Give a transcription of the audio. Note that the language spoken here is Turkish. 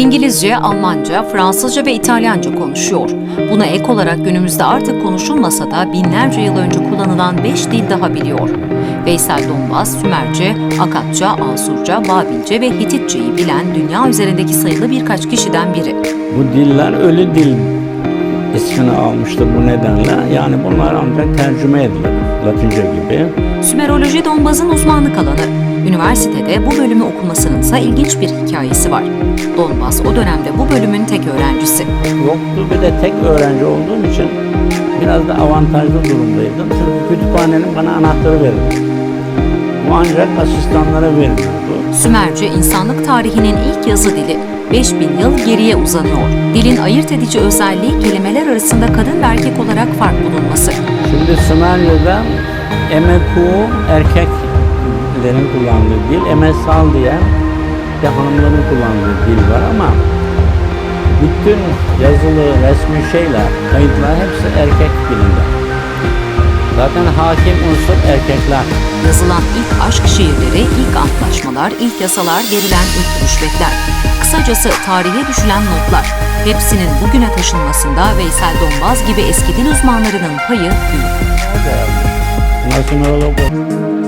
İngilizce, Almanca, Fransızca ve İtalyanca konuşuyor. Buna ek olarak günümüzde artık konuşulmasa da binlerce yıl önce kullanılan beş dil daha biliyor. Veysel Donbas, Sümerce, Akatça, Asurca, Babilce ve Hititçeyi bilen dünya üzerindeki sayılı birkaç kişiden biri. Bu diller ölü dil ismini almıştır bu nedenle. Yani bunlar ancak tercüme edilir. Latince gibi. Sümeroloji Donbaz'ın uzmanlık alanı. Üniversitede bu bölümü okumasının ise ilginç bir hikayesi var. Donbaz o dönemde bu bölümün tek öğrencisi. Yoktu bir de tek öğrenci olduğum için biraz da avantajlı durumdaydım. Çünkü kütüphanenin bana anahtarı verildi. Bu ancak asistanlara veriliyordu. Sümerce insanlık tarihinin ilk yazı dili. 5000 yıl geriye uzanıyor. Dilin ayırt edici özelliği kelimeler arasında kadın ve erkek olarak fark bulunması. Şimdi Sümerce'de emeku erkeklerin kullandığı dil, emesal diye de hanımların kullandığı dil var ama bütün yazılı, resmi şeyler, kayıtlar hepsi erkek dilinde. Zaten hakim unsur erkekler. Yazılan ilk aşk şiirleri, ilk antlaşmalar, ilk yasalar, verilen ilk rüşvetler. Kısacası tarihe düşülen notlar. Hepsinin bugüne taşınmasında Veysel Donbaz gibi eski dil uzmanlarının payı büyük. Sümerolog